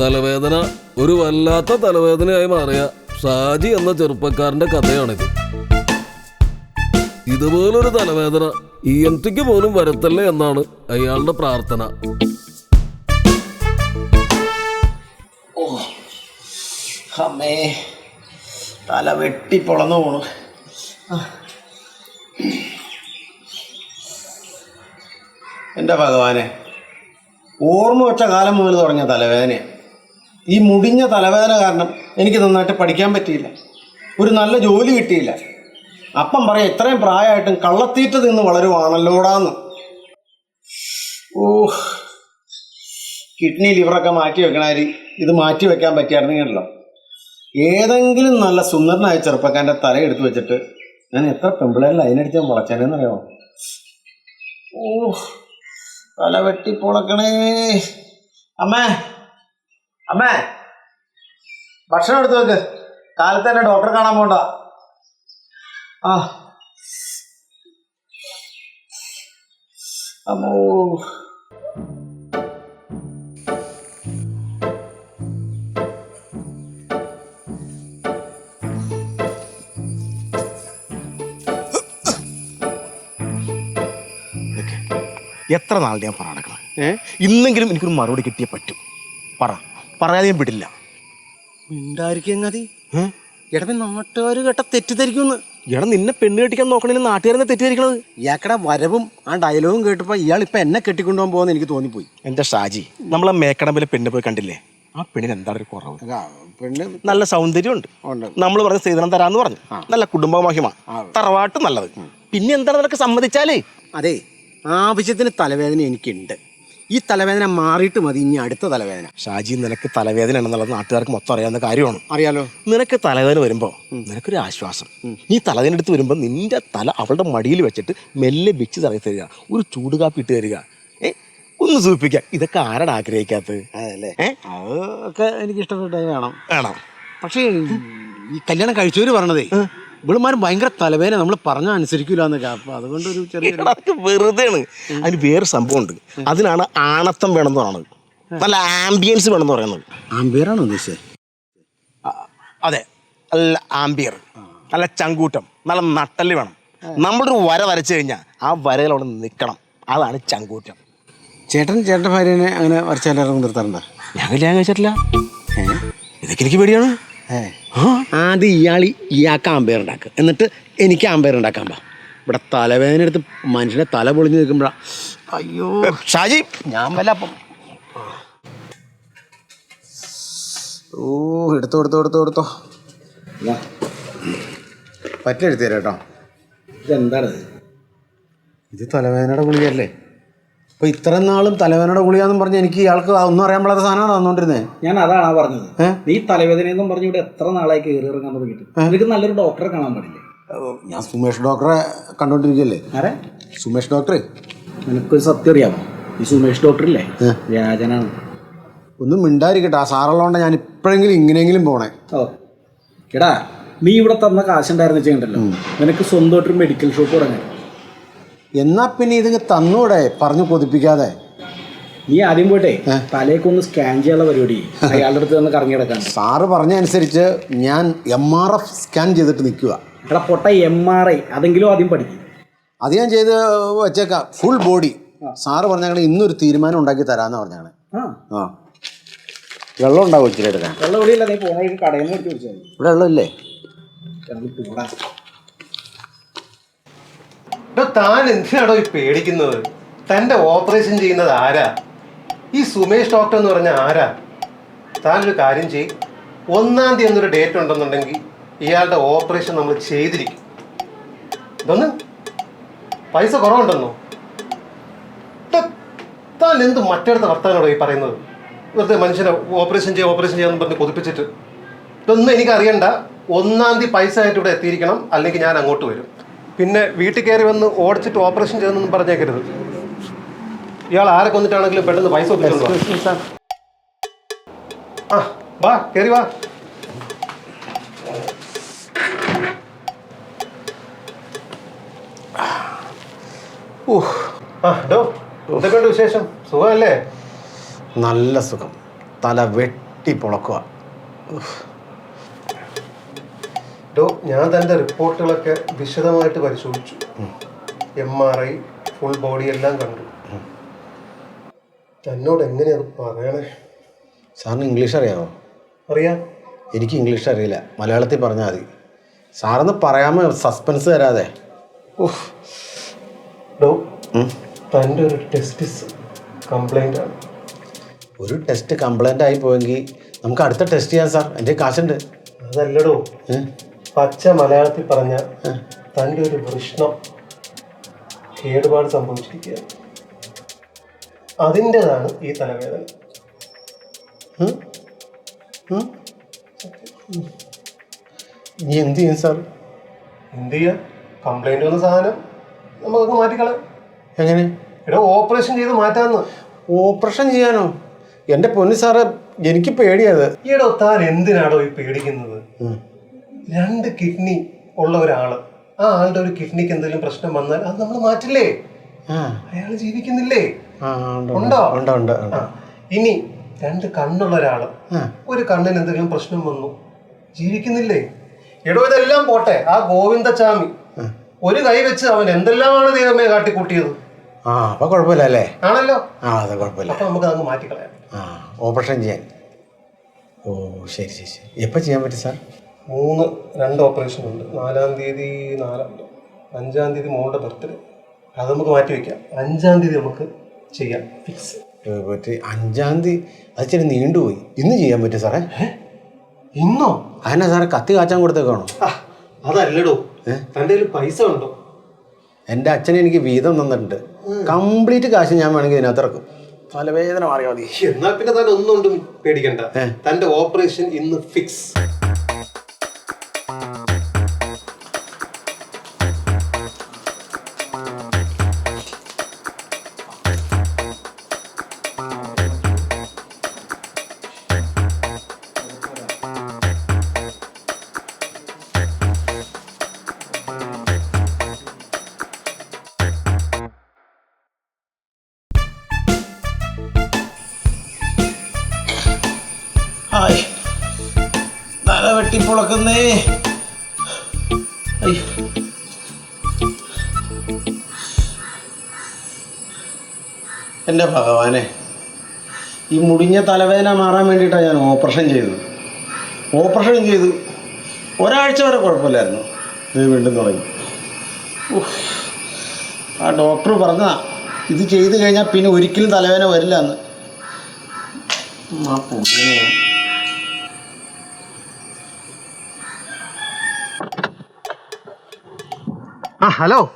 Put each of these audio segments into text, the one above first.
തലവേദന ഒരു വല്ലാത്ത തലവേദനയായി മാറിയ ഷാജി എന്ന ചെറുപ്പക്കാരന്റെ കഥയാണിത്. ഇതുപോലൊരു തലവേദന ഇ എം ടിക്ക് പോലും വരത്തല്ലേ എന്നാണ് അയാളുടെ പ്രാർത്ഥന. അമ്മേ തല വെട്ടി പൊളന്നു പോണു. എന്റെ ഭഗവാനെ ഓർമ്മ വെച്ച കാലം മുതൽ തുടങ്ങിയ തലവേദന ഈ മുടിഞ്ഞ തലവേദന കാരണം എനിക്ക് നന്നായിട്ട് പഠിക്കാൻ പറ്റിയില്ല. ഒരു നല്ല ജോലി കിട്ടിയില്ല. അപ്പം പറയാം ഇത്രയും പ്രായമായിട്ടും കള്ളത്തീറ്റ നിന്ന് വളരുവാണല്ലോടാന്ന് ഓ കിഡ്നി ലിവറൊക്കെ മാറ്റി വെക്കണാരി ഇത് മാറ്റി വെക്കാൻ പറ്റിയായിരുന്നെങ്കിലോ ഏതെങ്കിലും നല്ല സുന്ദരനായ ചെറുപ്പക്കാരന്റെ എടുത്തു വെച്ചിട്ട് ഞാൻ എത്ര പെമ്പിളേരിൽ അതിനടിച്ച് ഞാൻ മുളച്ചേനെന്നറിയാമോ ഓ തല വെട്ടി പൊളക്കണേ. അമ്മേ. അമ്മേ ഭക്ഷണം എടുത്തു വെക്ക്. കാലത്ത് തന്നെ ഡോക്ടറെ കാണാൻ പോണ്ട. ആ. അമ്മോ. എത്ര നാളെ ഞാൻ പറ നടക്കണം ഇന്നെങ്കിലും എനിക്കൊരു മറുപടി കിട്ടിയേ പറ്റും. പറ. പറയാതെ ഞാൻ വിടില്ല മിണ്ടായിരിക്കങ്ങതി എടാ നാട്ടുകാർ കേട്ട തെറ്റിദ്ധരിക്കുന്നു എടാ നിന്നെ പെണ്ണ് കെട്ടിക്കാൻ നോക്കണേലും നാട്ടുകാരെന്നെ തെറ്റിദ്ധരിക്കണത്? ഇയാക്കടെ വരവും ആ ഡയലോഗും കേട്ടപ്പോൾ ഇയാൾ ഇപ്പം എന്നെ കെട്ടിക്കൊണ്ടുപോകാൻ പോകുന്ന എനിക്ക് തോന്നിപ്പോയി. എന്റെ ഷാജി നമ്മളെ മേക്കടമ്പിലെ പെണ്ണ് പോയി കണ്ടില്ലേ? ആ പെണ്ണിന് എന്താണ് ഒരു കുറവ്? പെണ്ണ് നല്ല സൗന്ദര്യമുണ്ട് നമ്മൾ പറഞ്ഞ സ്ത്രീധനം തരാന്ന് പറഞ്ഞു. നല്ല കുടുംബ മഹിമ തറവാട്ട് നല്ലത്. പിന്നെ എന്താണ് നിനക്ക് സമ്മതിച്ചാലേ? അതെ ആവശ്യത്തിന് തലവേദന എനിക്കുണ്ട്. ഈ തലവേദന മാറിയിട്ട് മതി. ഇനി അടുത്ത തലവേദന. ഷാജി നിനക്ക് തലവേദന എന്നുള്ളത് നാട്ടുകാർക്ക് മൊത്തം അറിയാവുന്ന കാര്യമാണ്. അറിയാലോ? നിനക്ക് തലവേദന വരുമ്പോൾ നിനക്കൊരു ആശ്വാസം. നീ തലവേദന എടുത്ത് വരുമ്പോൾ നിന്റെ തല അവളുടെ മടിയിൽ വെച്ചിട്ട് മെല്ലെ വെച്ച് തറയി തരിക. ഒരു ചൂട് കാപ്പി ഇട്ട് തരിക. ഏ? ഒന്ന് സൂചിപ്പിക്കുക ഇതൊക്കെ ആരാണ് ആഗ്രഹിക്കാത്തത്? അതല്ലേ? അതൊക്കെ എനിക്ക് ഇഷ്ടപ്പെട്ടത് വേണം. വേണം. പക്ഷേ ഈ കല്യാണം കഴിച്ചവര് പറഞ്ഞതേ ഇവളുമാരും ഭയങ്കര തലവേദന നമ്മൾ പറഞ്ഞാൽ അനുസരിക്കൂല എന്നൊക്കെ അപ്പൊ അതുകൊണ്ട് ഒരു ചെറിയ അതൊക്കെ വെറുതെയാണ്. അതിന് വേറെ സംഭവം ഉണ്ട് അതിനാണ് ആണത്തം വേണം എന്ന് പറയുന്നത് നല്ല ആംബിയൻസ് വേണം എന്ന് പറയുന്നത്. ആംബിയറാണോ ഉദ്ദേശിച്ചത് അതെ. നല്ല ആംബിയർ. നല്ല ചങ്കൂട്ടം. നല്ല നട്ടൽ വേണം. നമ്മളൊരു വര വരച്ചു കഴിഞ്ഞാൽ ആ വരയിൽ അവിടെ നിൽക്കണം അതാണ് ചങ്കൂറ്റം ചേട്ടൻ ചേട്ടന്റെ ഭാര്യനെ അങ്ങനെ വരച്ചാലും നിർത്താറുണ്ടോ? ഞാൻ കല്യാണം കഴിച്ചിട്ടില്ല ഇതൊക്കെ എനിക്ക് പേടിയാണ്. ആദ്യം ഇയാൾ ഇയാൾക്ക് ആമ്പയർ ഉണ്ടാക്കുക എന്നിട്ട് എനിക്ക് ആമ്പയർ ഉണ്ടാക്കാൻ പാ. ഇവിടെ തലവേദന എടുത്ത് മനുഷ്യനെ തല പൊളിഞ്ഞ് നിൽക്കുമ്പോഴാ. അയ്യോ. ഷാജി ഞാൻ വല്ല അപ്പം. ഓ എടുത്തോ എടുത്തോ എടുത്തോ എടുത്തോ. പറ്റെടുത്തു തരാം കേട്ടോ. ഇതെന്താണ്? ഇത് തലവേദനയുടെ ഗുളികയല്ലേ? അപ്പോൾ ഇത്ര നാളും തലവേദനയുടെ ഗുളികയെന്നും പറഞ്ഞ് എനിക്ക് ഇയാൾക്ക് ഒന്നും അറിയാൻ പാടാത്ത സാധനമാണ് തന്നുകൊണ്ടിരുന്നത് ഞാൻ അതാണ് പറഞ്ഞത്? നീ തലവേദന എന്നും പറഞ്ഞ് ഇവിടെ എത്ര നാളായി കയറി ഇറങ്ങാൻ തുടങ്ങിയിട്ട് നിനക്ക് നല്ലൊരു ഡോക്ടറെ കാണാൻ പാടില്ലേ? ഞാൻ സുമേഷ് ഡോക്ടറെ കണ്ടോണ്ടിരിക്കല്ലേ? ആരെ? സുമേഷ് ഡോക്ടറെ? നിനക്കൊരു സത്യം അറിയാമോ ഈ സുമേഷ് ഡോക്ടറില്ലേ? വ്യാജനാണ്. ഒന്നും മിണ്ടായിരിക്കട്ടെ ആ സാറുള്ളതുകൊണ്ട് ഞാൻ ഇപ്പോഴെങ്കിലും ഇങ്ങനെയെങ്കിലും പോണേ. ഓ. എടാ നീ ഇവിടെ തന്ന കാശുണ്ടായിരുന്നു വെച്ചിട്ടുണ്ടല്ലോ നിനക്ക് സ്വന്തമായിട്ടൊരു മെഡിക്കൽ ഷോപ്പ് തുടങ്ങാൻ. എന്നാ പിന്നെ ഇതിങ്ങ് തന്നൂടെ? പറഞ്ഞു കൊതിപ്പിക്കാതെ നീ ആദ്യം പോയിട്ടെ തലേക്ക് ഒന്ന് സ്കാൻ ചെയ്യാനുള്ള പരിപാടി. അയാളുടെ അടുത്ത് നിന്ന് കറങ്ങി കിടക്കാൻ സാറ് പറഞ്ഞ അനുസരിച്ച് ഞാൻ എം ആർ എഫ് സ്കാൻ ചെയ്തിട്ട് നിൽക്കുക എടാ പൊട്ട എം ആർ ഐ അതെങ്കിലും ആദ്യം പഠിക്കും. അത് ഞാൻ ചെയ്ത് വെച്ചേക്കാം. ഫുൾ ബോഡി സാറ് പറഞ്ഞാൽ ഇന്നൊരു തീരുമാനം ഉണ്ടാക്കി തരാമെന്ന് പറഞ്ഞാണ് ആ. വെള്ളം ഉണ്ടാവും ഇച്ചിരി എടുക്കാൻ? വെള്ളം എവിടെയില്ല നീ പോണ കടയിൽ നിന്ന് ഇവിടെ വെള്ളമില്ലേ? താൻ എന്തിനാണോ ഈ പേടിക്കുന്നത്? തന്റെ ഓപ്പറേഷൻ ചെയ്യുന്നത് ആരാ? ഈ സുമേഷ് ഡോക്ടർ എന്ന് പറഞ്ഞ ആരാ? താൻ ഒരു കാര്യം ചെയ്. ഒന്നാം തീയതി എന്നൊരു ഡേറ്റ് ഉണ്ടെന്നുണ്ടെങ്കിൽ ഇയാളുടെ ഓപ്പറേഷൻ നമ്മൾ ചെയ്തിരിക്കും. ഇതൊന്ന് പൈസ കുറവുണ്ടെന്നോ? താൻ എന്ത് മറ്റേടത്ത് വർത്താനോടോ ഈ പറയുന്നത്? വെറുതെ മനുഷ്യനെ ഓപ്പറേഷൻ ചെയ്യാം ഓപ്പറേഷൻ ചെയ്യാന്ന് പറഞ്ഞ് കൊതിപ്പിച്ചിട്ട്. ഇതൊന്നും എനിക്കറിയണ്ട. ഒന്നാം തീയതി പൈസ ആയിട്ട് ഇവിടെ എത്തിയിരിക്കണം. അല്ലെങ്കിൽ ഞാൻ അങ്ങോട്ട് വരും. പിന്നെ വീട്ടിൽ കയറി വന്ന് ഓടിച്ചിട്ട് ഓപ്പറേഷൻ ചെയ്തെന്നും പറഞ്ഞേക്കരുത്. ഇയാൾ ആരെ കൊന്നിട്ടാണെങ്കിലും പെട്ടെന്ന് പൈസ ഒപ്പിച്ചോണ്ട് ആ വാ കയറി വാ. എന്തൊക്കെയുണ്ട് വിശേഷം? സുഖമല്ലേ? നല്ല സുഖം. തല വെട്ടി പൊളക്കുക ഡോ ഞാൻ തന്റെ റിപ്പോർട്ടുകളൊക്കെ വിശദമായിട്ട് പരിശോധിച്ചു. M R I full body എല്ലാം കണ്ടു. തന്നോട് എങ്ങനെയാണ് പറയണേ? സാറിന് ഇംഗ്ലീഷ് അറിയാമോ? അറിയാം. എനിക്ക് ഇംഗ്ലീഷ് അറിയില്ല. മലയാളത്തിൽ പറഞ്ഞാൽ മതി. സാറൊന്ന് പറയാമോ? സസ്പെൻസ് തരാതെ. ഉഫ്. ഡോ തന്റെ ഒരു ടെസ്റ്റിസ് കംപ്ലൈന്റ് ആണ്. ഒരു ടെസ്റ്റ് കംപ്ലൈന്റ് ആയി പോയെങ്കിൽ നമുക്ക് അടുത്ത ടെസ്റ്റ് ചെയ്യാം സാർ. എന്റെ കാശുണ്ട്. അതല്ലടോ. ഏ? പച്ച മലയാളത്തിൽ പറഞ്ഞ തന്റെ ഒരു വൃഷ്ണം കേടുപാട് സംഭവിച്ചിരിക്കുകയാണ്. അതിന്റെതാണ് ഈ തലവേദന? ഇനി എന്ത് ചെയ്യും സാർ? എന്ത് ചെയ്യാം? കംപ്ലൈന്റ് വന്ന സാധനം നമുക്കൊക്കെ മാറ്റിക്കളയാം. എങ്ങനെ? എടാ ഓപ്പറേഷൻ ചെയ്ത് മാറ്റാന്ന്. ഓപ്പറേഷൻ ചെയ്യാനോ? എന്റെ പൊന്നു സാറ് എനിക്ക് പേടിയത് ഈടോ താൻ എന്തിനാടോ ഈ പേടിക്കുന്നത്? രണ്ട് കിഡ്നി ഉള്ള ഒരാൾ. ആ ആളുടെ ഒരു കിഡ്നിക്ക് എന്തെങ്കിലും പ്രശ്നം വന്നാൽ അത് നമ്മൾ മാറ്റില്ലേ? അയാൾ ജീവിക്കുന്നില്ലേ? ഉണ്ട്, ആ ഇനി രണ്ട് കണ്ണുള്ള ഒരാൾ. ഒരു കണ്ണിന് എന്തെങ്കിലും പ്രശ്നം വന്നു. ജീവിക്കുന്നില്ലേ? എടോ ഇതെല്ലാം പോട്ടെ. ആ ഗോവിന്ദച്ചാമി. ഒരു കൈ വെച്ച് അവൻ എന്തെല്ലാമാണ് ദൈവമേ കാട്ടിക്കൂട്ടിയത്? ആ കുഴപ്പമില്ല അല്ലേ? ആണല്ലോ. ആ അത് കുഴപ്പമില്ല. അപ്പൊ നമുക്ക് അങ്ങ് മാറ്റിക്കളയാം. ആ ഓപ്പറേഷൻ ചെയ്യാൻ. ഓ ശരി ശരി ശരി. എപ്പോൾ ചെയ്യാൻ പറ്റും സാർ? മൂന്ന് രണ്ട് ഓപ്പറേഷൻ ഉണ്ട്. നാലാം തീയതി നാലാം അഞ്ചാം തീയതി മോളുടെ ബർത്ത്ഡേ അത് നമുക്ക് മാറ്റി വെക്കാം. അഞ്ചാം തീയതി നമുക്ക് ചെയ്യാം. ഫിക്സ് മറ്റേ അഞ്ചാം തീയതി അത് ചെറിയ നീണ്ടുപോയി. ഇന്ന് ചെയ്യാൻ പറ്റും സാറേ? ഇന്നോ? അതിനാ സാറേ കത്തി കാച്ചാൻ കൊടുത്തേക്കാണോ? അതല്ലടോ. തന്റെ കയ്യിൽ പൈസ ഉണ്ടോ? എന്റെ അച്ഛൻ എനിക്ക് വീതം തന്നിട്ടുണ്ട്. കംപ്ലീറ്റ് കാശ് ഞാൻ വേണമെങ്കിൽ ഇതിനകത്ത് ഇറക്കും. തലവേദന മാറിയാൽ മതി. എന്നാൽ പിന്നെ താൻ ഒന്നും കൊണ്ടും പേടിക്കണ്ട. തന്റെ ഓപ്പറേഷൻ ഇന്ന് ഫിക്സ് തല വെട്ടിപ്പൊളക്കുന്നേ എന്റെ ഭഗവാനെ ഈ മുടിഞ്ഞ തലവേദന മാറാൻ വേണ്ടിയിട്ടാണ് ഞാൻ ഓപ്പറേഷൻ ചെയ്തത്. ഓപ്പറേഷൻ ചെയ്തു ഒരാഴ്ച വരെ കുഴപ്പമില്ലായിരുന്നു. ഇത് വീണ്ടും തുടങ്ങി. ആ ഡോക്ടർ പറഞ്ഞതാ ഇത് ചെയ്തു കഴിഞ്ഞാൽ പിന്നെ ഒരിക്കലും തലവേദന വരില്ല എന്ന് ആ പുള്ളിനെ ആ ഹലോ.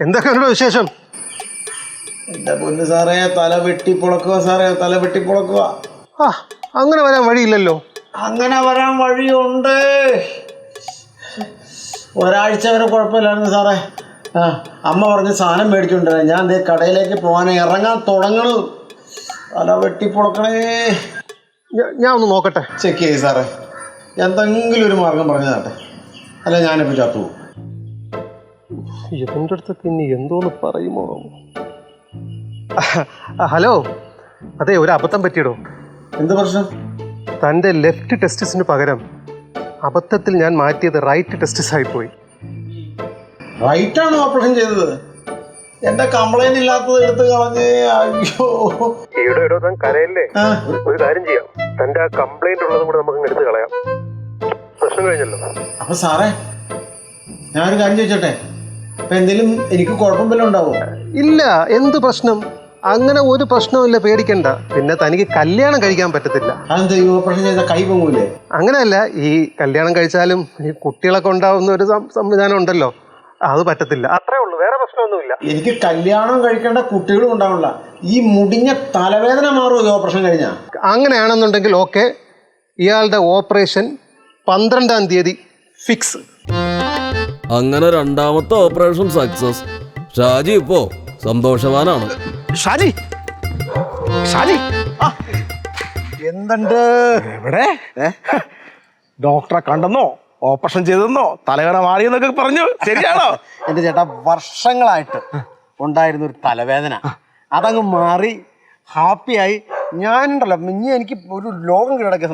എന്തൊക്കെയാണ് വിശേഷം? എന്റെ പൊന്ന് സാറേ തല വെട്ടി പൊളക്കുക സാറേ തല വെട്ടി വെട്ടിപ്പൊളക്കുക ആ അങ്ങനെ വരാൻ വഴിയില്ലല്ലോ. അങ്ങനെ വരാൻ വഴിയുണ്ട്. ഒരാഴ്ച വരെ കുഴപ്പമില്ലായിരുന്നു സാറേ. ആ അമ്മ പറഞ്ഞ് സാധനം മേടിച്ചുകൊണ്ടിരുന്നത് ഞാൻ ദേ കടയിലേക്ക് പോകാൻ ഇറങ്ങാൻ തുടങ്ങണു. തല വെട്ടി പൊളക്കണേ. ഞാൻ ഒന്ന് നോക്കട്ടെ. ചെക്ക് ചെയ്യ് സാറേ. എന്തെങ്കിലും ഒരു മാർഗം പറഞ്ഞു തരട്ടെ. അല്ല ഞാനിപ്പോൾ ചത്തു പോകും ഇവന്റെ അടുത്തൊക്കെ ഇനി എന്തോന്ന് പറയുമോ? ഹലോ. അതെ ഒരു അബദ്ധം പറ്റിയിടോ. എന്ത് പ്രശ്നം? തന്റെ ലെഫ്റ്റ് ടെസ്റ്റിസിന് പകരം അബദ്ധത്തിൽ ഞാൻ മാറ്റിയത് റൈറ്റ് ടെസ്റ്റിസ് ആയിപ്പോയി റൈറ്റാണ് ഓപ്പറേഷൻ ചെയ്തത്? എന്റെ കംപ്ലൈന്റ് ഇല്ലാത്തത് എടുത്ത് കളഞ്ഞ് അയ്യോ. ഈടോ ഇടോ താൻ കരയല്ലേ? ഒരു കാര്യം ചെയ്യാം. തന്റെ ആ കംപ്ലൈന്റ് ഉള്ളതും കൂടെ നമുക്ക് എടുത്ത് കളയാം. പ്രശ്നം കഴിഞ്ഞല്ലോ. അപ്പൊ സാറേ ഞാനൊരു കാര്യം ചോദിച്ചോട്ടെ? അപ്പൊ എന്തെങ്കിലും എനിക്ക് കുഴപ്പം വല്ലതും ഉണ്ടാവോ? ഇല്ല എന്ത് പ്രശ്നം? അങ്ങനെ ഒരു പ്രശ്നവുമില്ല പേടിക്കണ്ട. പിന്നെ തനിക്ക് കല്യാണം കഴിക്കാൻ പറ്റത്തില്ല. അതെന്താ ഈ ഓപ്പറേഷൻ ചെയ്ത കൈ പൊങ്ങൂലേ? അങ്ങനെയല്ല ഈ കല്യാണം കഴിച്ചാലും ഈ കുട്ടികളൊക്കെ ഉണ്ടാവുന്ന ഒരു സം- സംവിധാനം ഉണ്ടല്ലോ അത് പറ്റത്തില്ല. അത്രേ ഉള്ളൂ വേറെ പ്രശ്നമൊന്നുമില്ല. എനിക്ക് കല്യാണം കഴിക്കേണ്ട കുട്ടികളും ഉണ്ടാവില്ല ഈ മുടിഞ്ഞ തലവേദന മാറുമോ ഈ ഓപ്പറേഷൻ കഴിഞ്ഞാ? അങ്ങനെയാണെന്നുണ്ടെങ്കിൽ ഓക്കെ ഇയാളുടെ ഓപ്പറേഷൻ പന്ത്രണ്ടാം തീയതി ഫിക്സ്. അങ്ങനെ രണ്ടാമത്തെ ഓപ്പറേഷൻ സക്സസ് ഷാജി ഇപ്പോ സന്തോഷവാനാണ്. ഷാജി! ഷാജി! എന്തുണ്ട്? എവിടെ? ഡോക്ടറെ കണ്ടെന്നോ? ഓപ്പറേഷൻ ചെയ്തെന്നോ? തലവേദന മാറിയെന്നൊക്കെ പറഞ്ഞു. ശരിയാണോ? എന്റെ ചേട്ടാ വർഷങ്ങളായിട്ട് ഉണ്ടായിരുന്ന ഒരു തലവേദന. അതങ്ങ് മാറി ഹാപ്പിയായി ഞാനുണ്ടല്ലോ. ഇനി എനിക്ക് ഒരു ലോകം കീഴടക്കിയ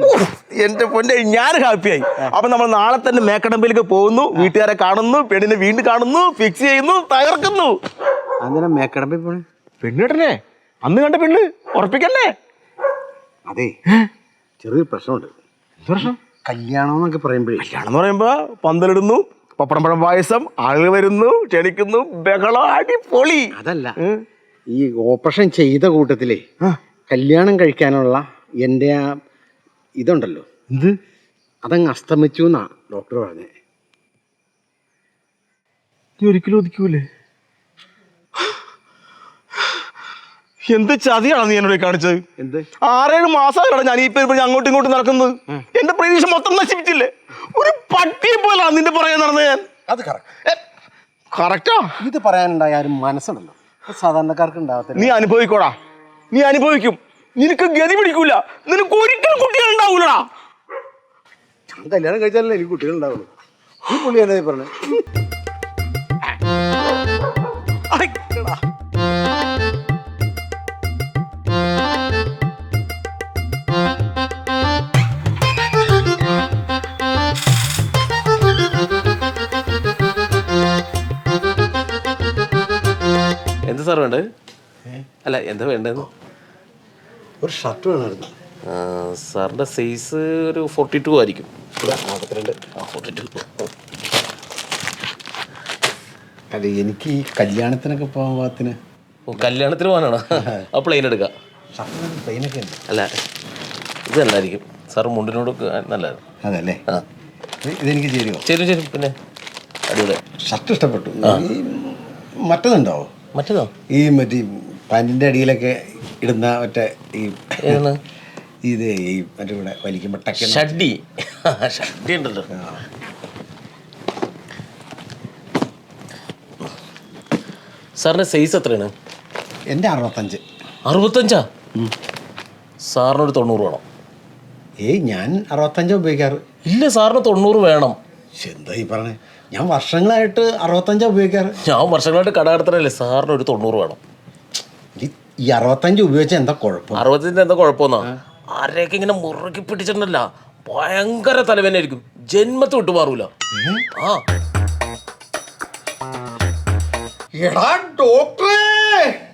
എന്റെ പൊന്നെ ഞാൻ ഹാപ്പിയായി അപ്പൊ നമ്മൾ നാളെ തന്നെ മേക്കടമ്പിലേക്ക് പോകുന്നു. വീട്ടുകാരെ കാണുന്നു. പെണ്ണിനെ വീണ്ടും കാണുന്നു. ഫിക്സ് ചെയ്യുന്നു. തകർക്കുന്നു. അങ്ങനെ മേക്കടമ്പിൽ പോണേ. പെണ്ണിടനെ അന്ന് കണ്ട പെണ്ണ് ഉറപ്പിക്കല്ലേ അതെ. ചെറിയൊരു പ്രശ്നമുണ്ട്. പ്രശ്നം? കല്യാണം എന്നൊക്കെ പറയുമ്പോഴേ. കല്യാണം എന്ന് പറയുമ്പോ പന്തലിടുന്നു പപ്പടം പഴം പായസം ആളുകൾ വരുന്നു ക്ഷണിക്കുന്നു ബഹളം അടിപൊളി. അതല്ല. ഈ ഓപ്പറേഷൻ ചെയ്ത കൂട്ടത്തിലേ കല്യാണം കഴിക്കാനുള്ള എന്റെ ആ ഇതുണ്ടല്ലോ. എന്ത്? അതങ്ങ് അസ്തമിച്ചു എന്നാ ഡോക്ടർ പറഞ്ഞത് നീ ഒരിക്കലും ഒതുക്കൂലേ? എന്ത് ചതിയാണ് നീ എന്നോട് കാണിച്ചത്? എന്ത്? ആറേഴ് മാസമായിട്ടാണ് ഞാൻ ഈ പേര് അങ്ങോട്ടും ഇങ്ങോട്ടും നടക്കുന്നത്. എന്റെ പ്രതീക്ഷ മൊത്തം നശിപ്പിച്ചില്ലേ? ഒരു പട്ടിയെ പോലാണ് നിന്റെ പുറകെ നടന്നത് ഞാൻ. അത് കറക്റ്റ് ഇത് പറയാനുണ്ടായ ഒരു മനസ്സുണ്ടല്ലോ. സാധാരണക്കാർക്ക് ഉണ്ടാകത്തില്ല. നീ അനുഭവിക്കോടാ. നീ അനുഭവിക്കും. നിനക്ക് ഗതി പിടിക്കൂല. നിനക്ക് ഒരിക്കലും കുട്ടികൾ ഉണ്ടാവൂലടാ. ഞാൻ കല്യാണം കഴിച്ചാലല്ലേ എനിക്ക് കുട്ടികൾ ഉണ്ടാവുള്ളൂ. പുള്ളി എന്നെ പറഞ്ഞത് അല്ല എന്താ വേണ്ടത്? ഒരു ഷർട്ട് വേണമായിരുന്നു. സാറിന്റെ സൈസ് ഒരു ഫോർട്ടി ടു ആയിരിക്കും നാൽപ്പത്തിരണ്ട് ഫോർട്ടി ടു അല്ല എനിക്ക് ഈ കല്യാണത്തിനൊക്കെ പോകാൻ പാകത്തിന് ഓ കല്യാണത്തിന് പോകാനാണോ? ആ പ്ലെയിൻ എടുക്കാം. ഉണ്ട്. അല്ല ഇത് നല്ലതായിരിക്കും. സാർ മുണ്ടിനോട് നല്ലത്. അതല്ലേ? ആ. ഇത് ഇതെനിക്ക് ചേരുമോ ചേരും ചേരും പിന്നെ. അടിപൊളി. ഷർട്ട് ഇഷ്ടപ്പെട്ടു. ഈ മറ്റതുണ്ടാവോ മറ്റേതോ? ഈ മറ്റേ പാന്റിന്റെ അടിയിലൊക്കെ ഇടുന്ന മറ്റേ ഈ ഇത് ഈ മറ്റേ ഇവിടെ വലിക്കുമ്പോൾ ടക്ക ഷഡ്ഡി. ഷഡ്ഡി ഉണ്ടല്ലോ. സാറിന്റെ സൈസ് എത്രയാണ്? എന്റെ അറുപത്തഞ്ച്. അറുപത്തഞ്ചാ? സാറിനൊരു തൊണ്ണൂറ് വേണം. ഏയ് ഞാൻ അറുപത്തഞ്ച് ഉപയോഗിക്കാറ്. ഇല്ല സാറിന് തൊണ്ണൂറ് വേണം. എന്താ ഈ പറഞ്ഞേ? ഞാൻ വർഷങ്ങളായിട്ട് അറുപത്തഞ്ചാണ് ഉപയോഗിക്കാറ്. ഞാൻ വർഷങ്ങളായിട്ട് കടകടത്തണല്ലേ സാറിന് ഒരു തൊണ്ണൂറ് വേണം. ഈ- അറുപത്തഞ്ച് ഉപയോഗിച്ച എന്താ കുഴപ്പം? അറുപത്തഞ്ച് എന്താ കുഴപ്പമെന്നാ? ആരെയൊക്കെ ഇങ്ങനെ മുറുക്കി പിടിച്ചിട്ടുണ്ടല്ല. ഭയങ്കര തലവേനായിരിക്കും ജന്മത്ത് വിട്ടു മാറൂല. ആ. എടാ ഡോക്ടറേ!